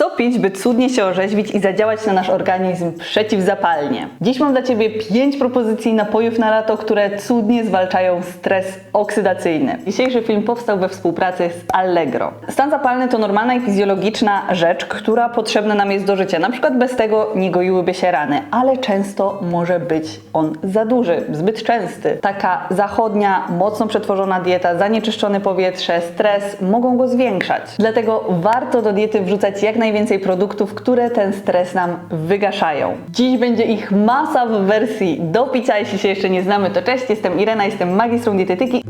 Co pić, by cudnie się orzeźwić i zadziałać na nasz organizm przeciwzapalnie? Dziś mam dla Ciebie 5 propozycji napojów na lato, które cudnie zwalczają stres oksydacyjny. Dzisiejszy film powstał we współpracy z Allegro. Stan zapalny to normalna i fizjologiczna rzecz, która potrzebna nam jest do życia. Na przykład bez tego nie goiłyby się rany, ale często może być on za duży, zbyt częsty. Taka zachodnia, mocno przetworzona dieta, zanieczyszczone powietrze, stres mogą go zwiększać. Dlatego warto do diety wrzucać jak najwięcej produktów, które ten stres nam wygaszają. Dziś będzie ich masa w wersji do picia. Jeśli się jeszcze nie znamy, to cześć, jestem Irena, jestem magistrą dietetyki.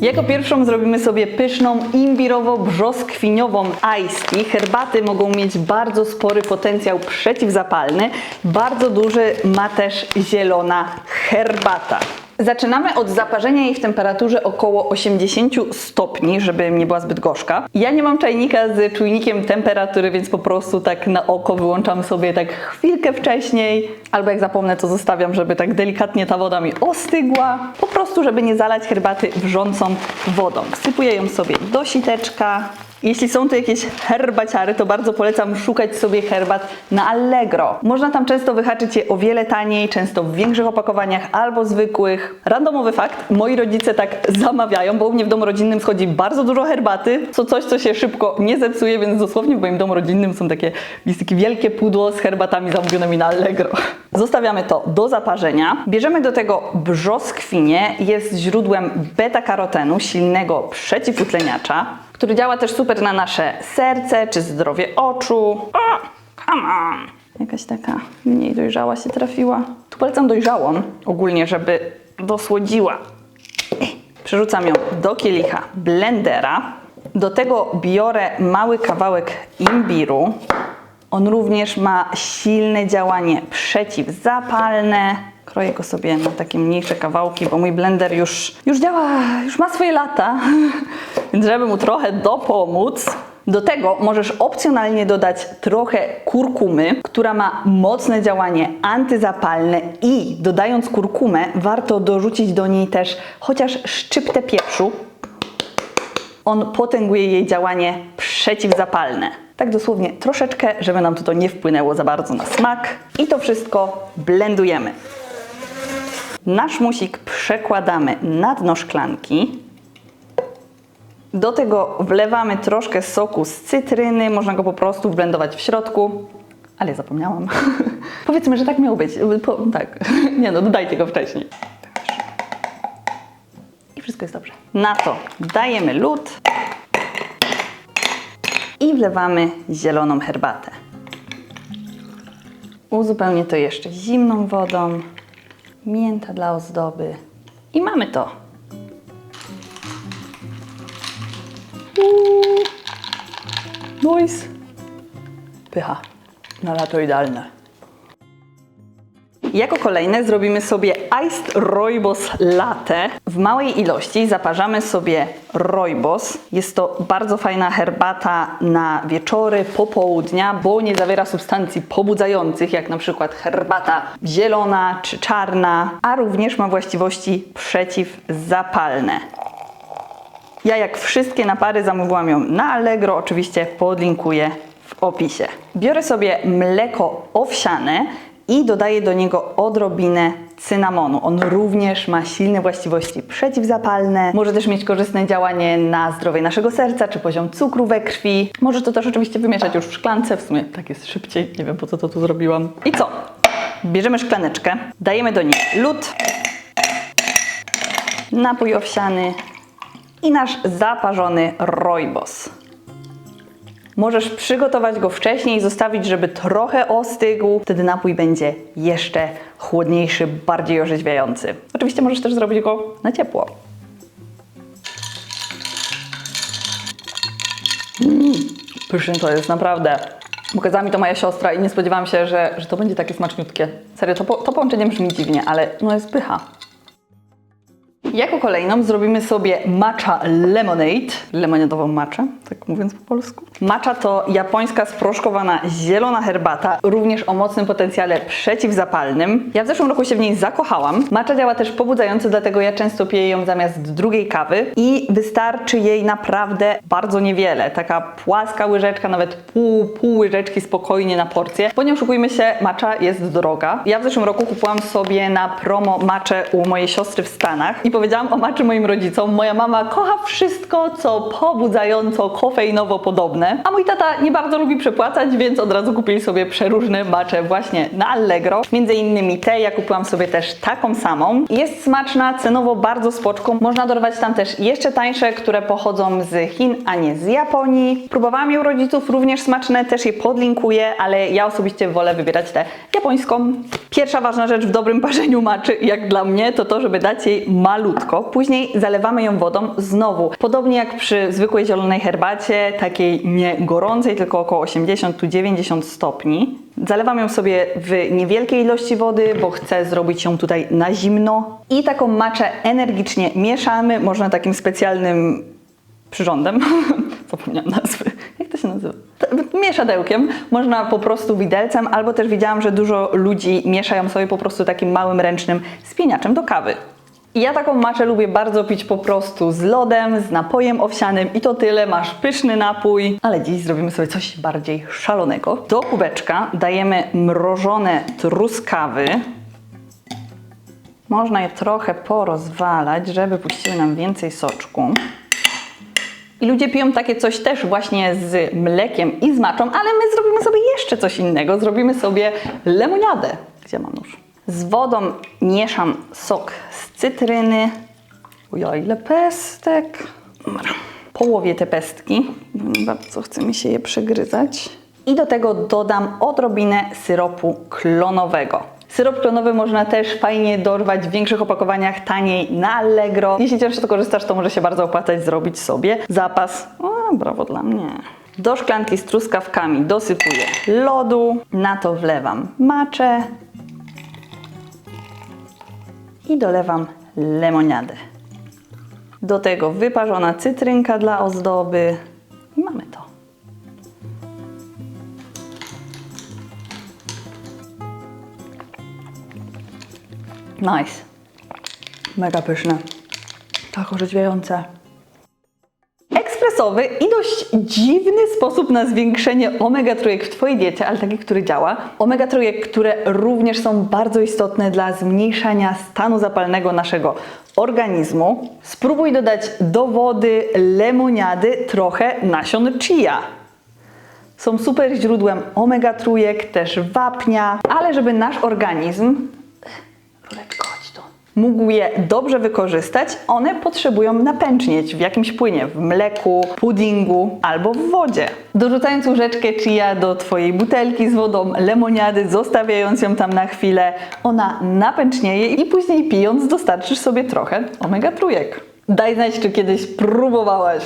Jako pierwszą zrobimy sobie pyszną imbirowo-brzoskwiniową iced tea. Herbaty mogą mieć bardzo spory potencjał przeciwzapalny. Bardzo duży ma też zielona herbata. Zaczynamy od zaparzenia jej w temperaturze około 80 stopni, żeby nie była zbyt gorzka. Ja nie mam czajnika z czujnikiem temperatury, więc po prostu tak na oko wyłączam sobie tak chwilkę wcześniej, albo jak zapomnę, to zostawiam, żeby tak delikatnie ta woda mi ostygła. Po prostu, żeby nie zalać herbaty wrzącą wodą. Wsypuję ją sobie do siteczka. Jeśli są tu jakieś herbaciary, to bardzo polecam szukać sobie herbat na Allegro. Można tam często wyhaczyć je o wiele taniej, często w większych opakowaniach albo zwykłych. Randomowy fakt, moi rodzice tak zamawiają, bo u mnie w domu rodzinnym schodzi bardzo dużo herbaty, co coś, co się szybko nie zepsuje, więc dosłownie w moim domu rodzinnym są takie, jest takie wielkie pudło z herbatami zamówionymi na Allegro. Zostawiamy to do zaparzenia. Bierzemy do tego brzoskwinie, jest źródłem beta-karotenu, silnego przeciwutleniacza który działa też super na nasze serce czy zdrowie oczu. O, come on! Jakaś taka mniej dojrzała się trafiła. Tu polecam dojrzałą ogólnie, żeby dosłodziła. Przerzucam ją do kielicha blendera. Do tego biorę mały kawałek imbiru. On również ma silne działanie przeciwzapalne. Kroję go sobie na takie mniejsze kawałki, bo mój blender już, już działa, już ma swoje lata, więc żeby mu trochę dopomóc. Do tego możesz opcjonalnie dodać trochę kurkumy, która ma mocne działanie antyzapalne i dodając kurkumę warto dorzucić do niej też chociaż szczyptę pieprzu. On potęguje jej działanie przeciwzapalne. Tak dosłownie troszeczkę, żeby nam to nie wpłynęło za bardzo na smak. I to wszystko blendujemy. Nasz musik przekładamy na dno szklanki. Do tego wlewamy troszkę soku z cytryny, można go po prostu wblendować w środku, ale zapomniałam. Powiedzmy, że tak miało być. Po, tak, nie no, dodajcie go wcześniej. I wszystko jest dobrze. Na to dajemy lód i wlewamy zieloną herbatę. Uzupełnię to jeszcze zimną wodą, mięta dla ozdoby i mamy to. Uuu. Nice. Pycha. Na lato idealne. Jako kolejne zrobimy sobie Iced Rooibos Latte. W małej ilości zaparzamy sobie rooibos. Jest to bardzo fajna herbata na wieczory, popołudnia, bo nie zawiera substancji pobudzających, jak na przykład herbata zielona czy czarna, a również ma właściwości przeciwzapalne. Ja jak wszystkie napary zamówiłam ją na Allegro, oczywiście podlinkuję w opisie. Biorę sobie mleko owsiane i dodaję do niego odrobinę cynamonu. On również ma silne właściwości przeciwzapalne, może też mieć korzystne działanie na zdrowie naszego serca czy poziom cukru we krwi. Może to też oczywiście wymieszać już w szklance, w sumie tak jest szybciej, nie wiem po co to tu zrobiłam. I co? Bierzemy szklaneczkę, dajemy do niej lód, napój owsiany i nasz zaparzony rooibos. Możesz przygotować go wcześniej zostawić, żeby trochę ostygł. Wtedy napój będzie jeszcze chłodniejszy, bardziej orzeźwiający. Oczywiście możesz też zrobić go na ciepło. Mm, pyszny to jest, naprawdę. Pokazała mi to moja siostra i nie spodziewałam się, że, że to będzie takie smaczniutkie. Serio, to, po, to połączenie brzmi dziwnie, ale no jest pycha. Jako kolejną zrobimy sobie matcha lemonade, lemoniadową matchę, tak mówiąc po polsku. Matcha to japońska sproszkowana zielona herbata, również o mocnym potencjale przeciwzapalnym. Ja w zeszłym roku się w niej zakochałam. Matcha działa też pobudzająco, dlatego ja często piję ją zamiast drugiej kawy i wystarczy jej naprawdę bardzo niewiele. Taka płaska łyżeczka, nawet pół, pół łyżeczki spokojnie na porcję, bo nie oszukujmy się, matcha jest droga. Ja w zeszłym roku kupiłam sobie na promo maczę u mojej siostry w Stanach i powiedziałam o maczy moim rodzicom. Moja mama kocha wszystko, co pobudzająco, kofeinowo podobne, a mój tata nie bardzo lubi przepłacać, więc od razu kupili sobie przeróżne macze właśnie na Allegro. Między innymi te, ja kupiłam sobie też taką samą. Jest smaczna, cenowo bardzo spoczką. Można dorwać tam też jeszcze tańsze, które pochodzą z Chin, a nie z Japonii. Próbowałam je u rodziców, również smaczne, też je podlinkuję, ale ja osobiście wolę wybierać tę japońską. Pierwsza ważna rzecz w dobrym parzeniu maczy, jak dla mnie, to to, żeby dać jej malutko. Później zalewamy ją wodą znowu. Podobnie jak przy zwykłej zielonej herbacie, takiej nie gorącej, tylko około 80-90 stopni. Zalewam ją sobie w niewielkiej ilości wody, bo chcę zrobić ją tutaj na zimno. I taką maczę energicznie mieszamy. Można takim specjalnym przyrządem, zapomniałam nazwy, jak to się nazywa? Mieszadełkiem, można po prostu widelcem, albo też widziałam, że dużo ludzi mieszają sobie po prostu takim małym ręcznym spieniaczem do kawy. Ja taką maczę lubię bardzo pić po prostu z lodem, z napojem owsianym i to tyle, masz pyszny napój. Ale dziś zrobimy sobie coś bardziej szalonego. Do kubeczka dajemy mrożone truskawy. Można je trochę porozwalać, żeby puściły nam więcej soczku. I ludzie piją takie coś też właśnie z mlekiem i z maczą, ale my zrobimy sobie jeszcze coś innego. Zrobimy sobie lemoniadę. Gdzie mam nóż? Z wodą mieszam sok z cytryny. Uja, ile pestek. Dobra. Połowię te pestki, bardzo chce mi się je przegryzać. I do tego dodam odrobinę syropu klonowego. Syrop klonowy można też fajnie dorwać w większych opakowaniach taniej na Allegro. Jeśli często korzystasz, to może się bardzo opłacać zrobić sobie zapas. O, brawo dla mnie. Do szklanki z truskawkami dosypuję lodu, na to wlewam maczę i dolewam lemoniadę. Do tego wyparzona cytrynka dla ozdoby i mamy to. Nice. Mega pyszne. Tak orzeźwiające. I dość dziwny sposób na zwiększenie omega-3 w Twojej diecie, ale taki, który działa. Omega-3, które również są bardzo istotne dla zmniejszania stanu zapalnego naszego organizmu. Spróbuj dodać do wody lemoniady trochę nasion chia. Są super źródłem omega-3, też wapnia, ale żeby nasz organizm tu. Mógł je dobrze wykorzystać, one potrzebują napęcznieć w jakimś płynie, w mleku, puddingu albo w wodzie. Dorzucając łyżeczkę chia do Twojej butelki z wodą lemoniady, zostawiając ją tam na chwilę, ona napęcznieje i później pijąc dostarczysz sobie trochę omega-3. Daj znać, czy kiedyś próbowałaś.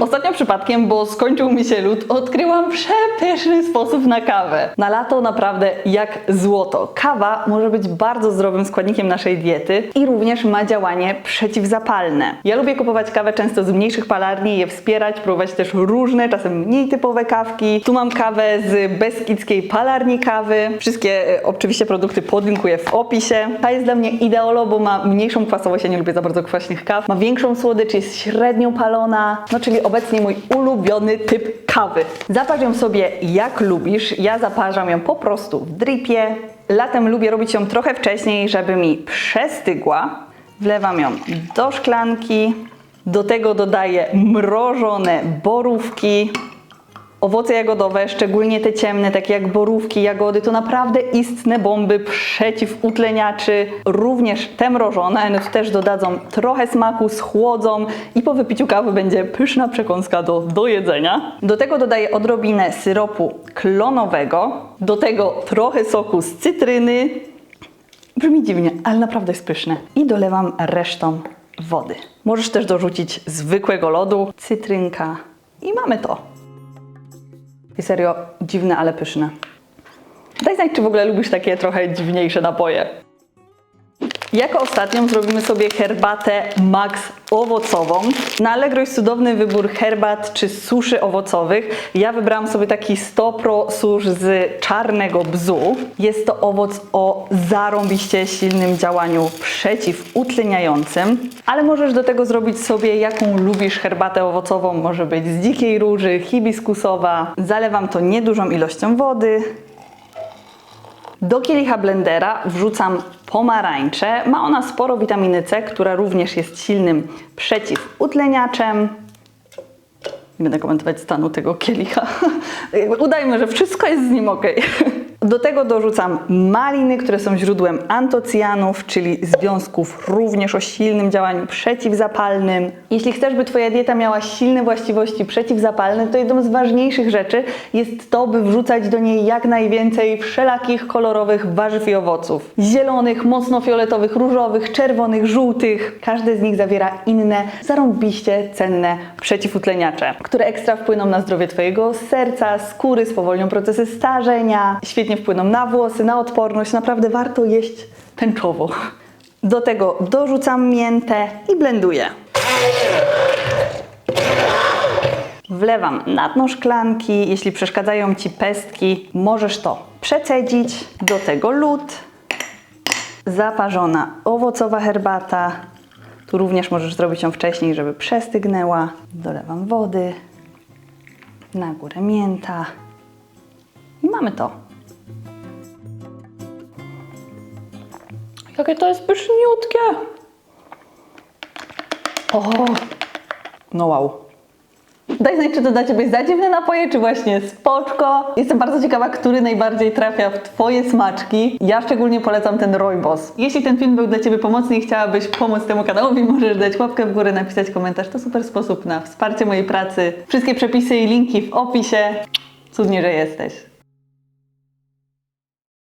Ostatnio przypadkiem, bo skończył mi się lód, odkryłam przepyszny sposób na kawę. Na lato naprawdę jak złoto. Kawa może być bardzo zdrowym składnikiem naszej diety i również ma działanie przeciwzapalne. Ja lubię kupować kawę często z mniejszych palarni, je wspierać, próbować też różne, czasem mniej typowe kawki. Tu mam kawę z Beskidzkiej Palarni Kawy. Wszystkie e, oczywiście produkty podlinkuję w opisie. Ta jest dla mnie ideolo, bo ma mniejszą kwasowość, ja nie lubię za bardzo kwaśnych kaw. Ma większą słodycz, jest średnio palona, no czyli obecnie mój ulubiony typ kawy. Zaparz ją sobie jak lubisz. Ja zaparzam ją po prostu w dripie. Latem lubię robić ją trochę wcześniej, żeby mi przestygła. Wlewam ją do szklanki. Do tego dodaję mrożone borówki. Owoce jagodowe, szczególnie te ciemne, takie jak borówki, jagody, to naprawdę istne bomby przeciwutleniaczy. Również te mrożone, one też dodadzą trochę smaku, schłodzą i po wypiciu kawy będzie pyszna przekąska do, do jedzenia. Do tego dodaję odrobinę syropu klonowego, do tego trochę soku z cytryny. Brzmi dziwnie, ale naprawdę jest pyszne. I dolewam resztą wody. Możesz też dorzucić zwykłego lodu, cytrynka i mamy to. I serio, dziwne, ale pyszne. Daj znać, czy w ogóle lubisz takie trochę dziwniejsze napoje. Jako ostatnią zrobimy sobie herbatę Max owocową. Na Allegro jest cudowny wybór herbat czy suszy owocowych. Ja wybrałam sobie taki 100 Pro susz z czarnego bzu. Jest to owoc o zarąbiście silnym działaniu przeciwutleniającym, ale możesz do tego zrobić sobie jaką lubisz herbatę owocową. Może być z dzikiej róży, hibiskusowa. Zalewam to niedużą ilością wody. Do kielicha blendera wrzucam pomarańczę. Ma ona sporo witaminy C, która również jest silnym przeciwutleniaczem. Nie będę komentować stanu tego kielicha. Udajmy, że wszystko jest z nim ok. Do tego dorzucam maliny, które są źródłem antocjanów, czyli związków również o silnym działaniu przeciwzapalnym. Jeśli chcesz, by Twoja dieta miała silne właściwości przeciwzapalne, to jedną z ważniejszych rzeczy jest to, by wrzucać do niej jak najwięcej wszelakich kolorowych warzyw i owoców. Zielonych, mocno fioletowych, różowych, czerwonych, żółtych. Każdy z nich zawiera inne, zarąbiście cenne przeciwutleniacze, które ekstra wpłyną na zdrowie Twojego serca, skóry, spowolnią procesy starzenia, świetnie wpłyną na włosy, na odporność. Naprawdę warto jeść tęczowo. Do tego dorzucam miętę i blenduję. Wlewam na dno szklanki. Jeśli przeszkadzają Ci pestki, możesz to przecedzić. Do tego lód, zaparzona owocowa herbata. Tu również możesz zrobić ją wcześniej, żeby przestygnęła. Dolewam wody, na górę mięta i mamy to. Jakie to jest pyszniutkie! O! No wow. Daj znać, czy to dla Ciebie za dziwne napoje, czy właśnie spoczko. Jestem bardzo ciekawa, który najbardziej trafia w Twoje smaczki. Ja szczególnie polecam ten Roybos. Jeśli ten film był dla Ciebie pomocny i chciałabyś pomóc temu kanałowi, możesz dać łapkę w górę, napisać komentarz. To super sposób na wsparcie mojej pracy. Wszystkie przepisy i linki w opisie. Cudnie, że jesteś.